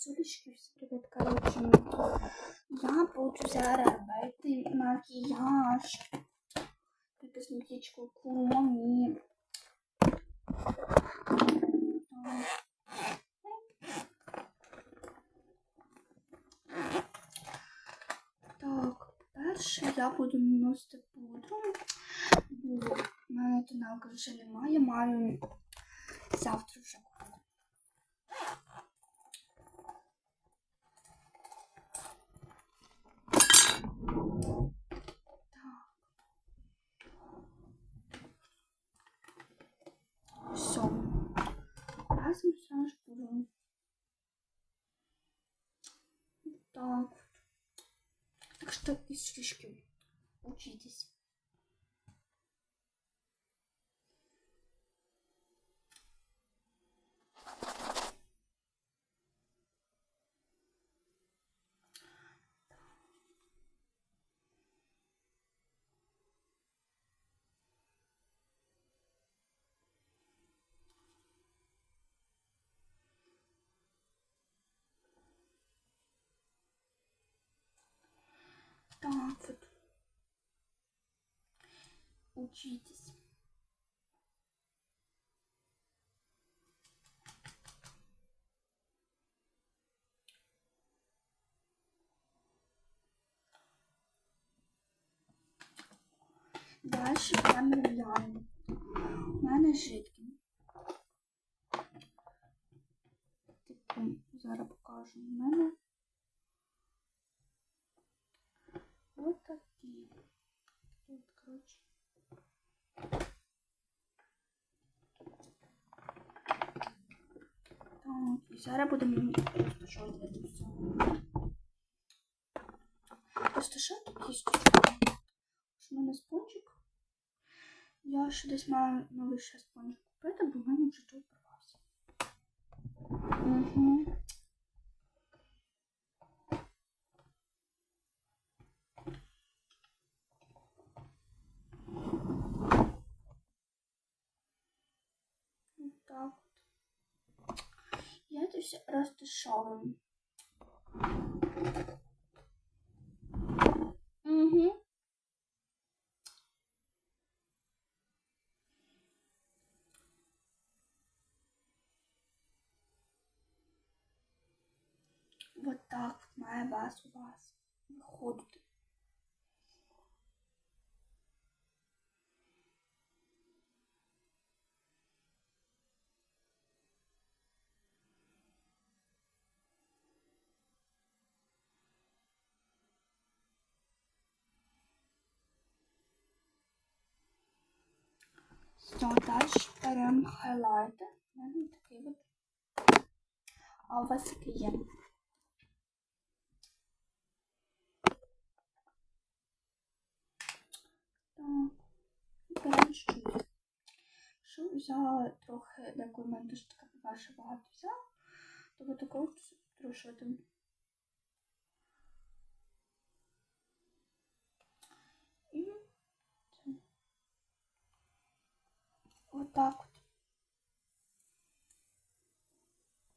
Солечки, всім привіт, коротше. Я буду макіяж. Тільки косметичку Кумі. Так, перше я буду наносити пудру, бо в мене тоналка вже немає, маю завтра вже купити. Все. Раз массаж буду. Так. Так что из шишки Учитесь. Так. Учитесь. Дальше промовляємо. У мене жидкий. Типу, зараз покажу. У мене Такие. Вот, короче. Так, і зараз будемо розташовувати це все. Розташовувати кісточку. Ось у мене спонжик. Я ще десь маю новий ще спонжик купити, бо в мене вже тут порвався. Угу. Вот так вот. Я это все растушевываю. Угу. Вот так вот моя база у вас выходит. Дальше беремо хайлайтер. У мене такий от. А у вас який є? Так, чуть-чуть. Що взяла трохи, у мене дуже така ваша багато взяла, то ви такого трошки так вот.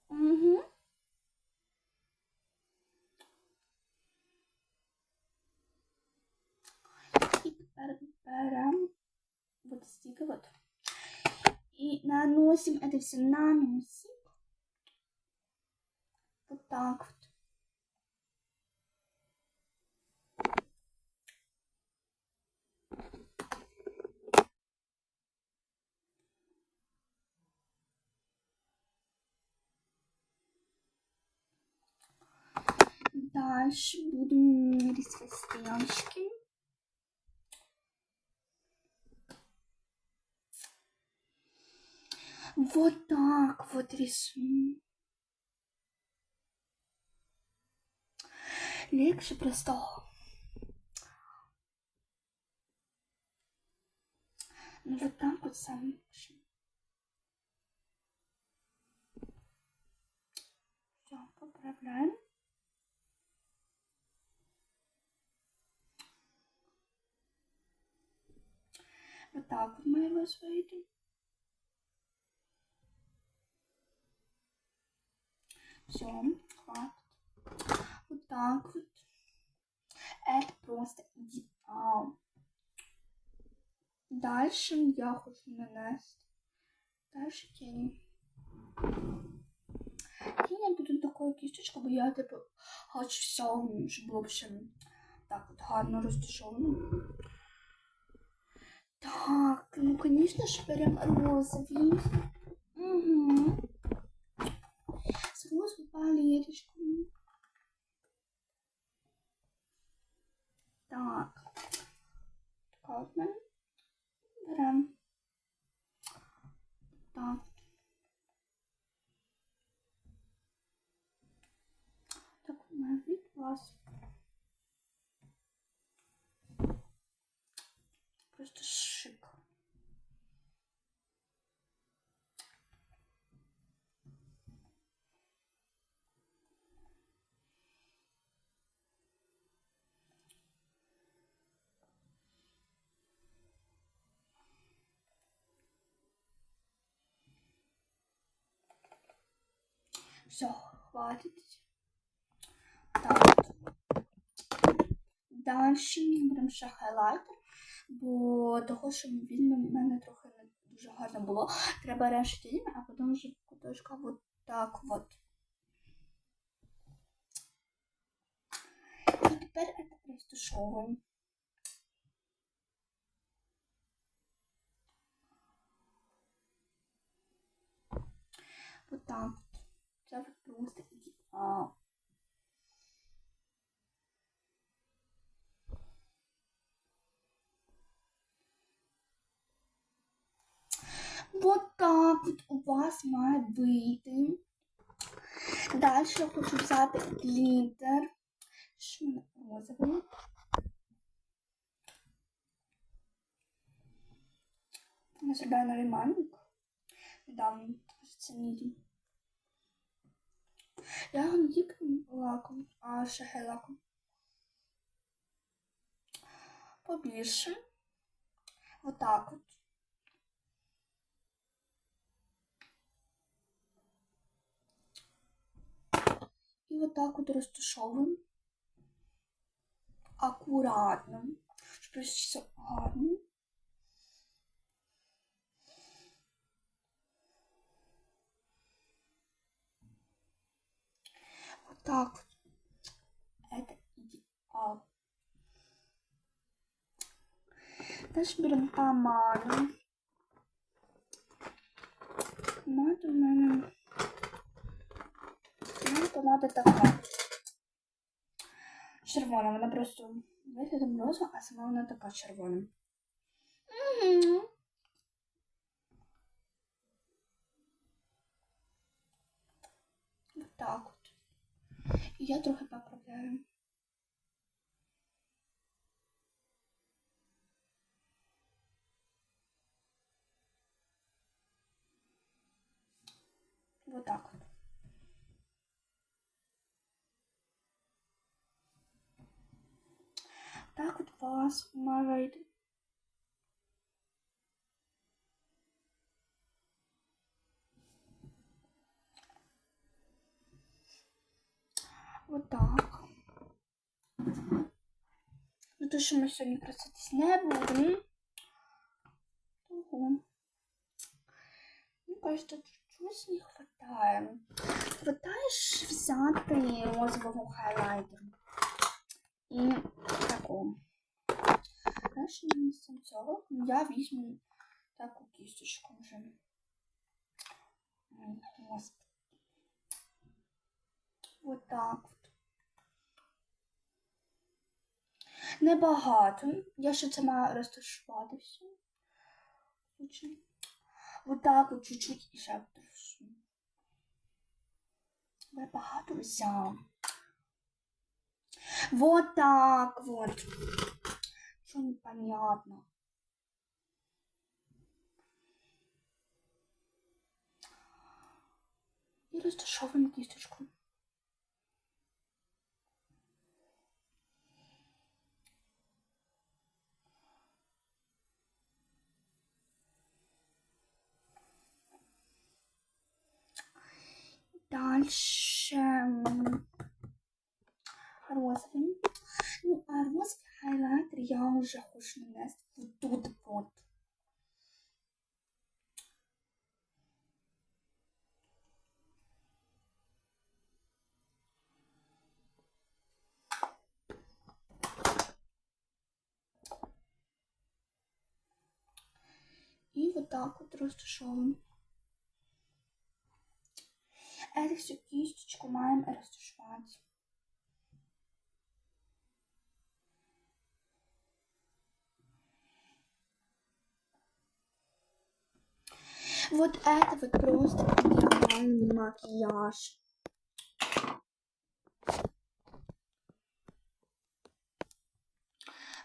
Угу. І тепер беремо вот стільки вот. І наносим это все наносим. Вот так вот. Дальше будем рисовать стрелочки. Вот так вот рисуем. Легче простого. Ну вот так вот сам. Все, поправляем. Вот так вот має у вас вийти. Все, хватит. Вот так вот. Это просто идеал. Дальше я хочу нанести. Дальше тени. Тінь я буду такою кісточкою, бо я типу хочу все, щоб було ще так от гарно розташовано. Так, ну, конечно же, берем розовый. Угу. С розовой палеточкой. Так. Така от ми беремо. Так. Так, у мене від вас. Просто шик. Все, хватит. Так. Дальше ми беремо ще хайлайтер, бо того, що він в мене трохи не дуже гарно було. Треба решити тінь, а потім вже куточка вот так вот. І тепер це розташовуємо. Вот так вот. Це вот просто ідеал. Вот так вот у вас має вийти. Далі я хочу взяти глітер. Що мене розовий? Я зробила новий мамік. Недавно зацініть. Я його не лаком, а ще гель-лаком. Побільше. Отак от. І отак от розташовуємо. Акуратно. Щоб все гарно. Вот так. Это идеал. Дальше берем помаду. Помада у мене. Помада така. Червона, вона просто виглядом розова, а сама вона така червона. Угу. Я трохи поправляю. Вот так вот. Так от у вас має вийти. Вот так. Ну, то, що ми сьогодні краситись не будемо. Того. Мені кажется, чогось не хватає. Хватає ж взяти розового хайлайтеру. І такого. Краще цього я візьму таку кісточку вже. Вот так от. Небагато. Я ще це маю розташувати все. Очень. Вот так от чуть-чуть і ще трошки. Я взяв. Вот так вот. Что непонятно. И расташовываем кисточку. Дальше м, розовий. Ну, а розовий хайлайтер я вже хочу нанести тут вот. И вот так вот розташовуємо Эту всю кисточку маємо розташувати. Вот это вот просто идеальный макияж.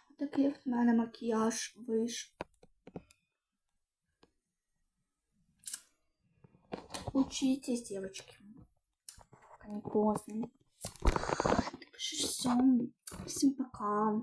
Вот такий от в мене макіяж вийшов. Учитесь, девочки. Пока не поздно. Так что все. Всем пока.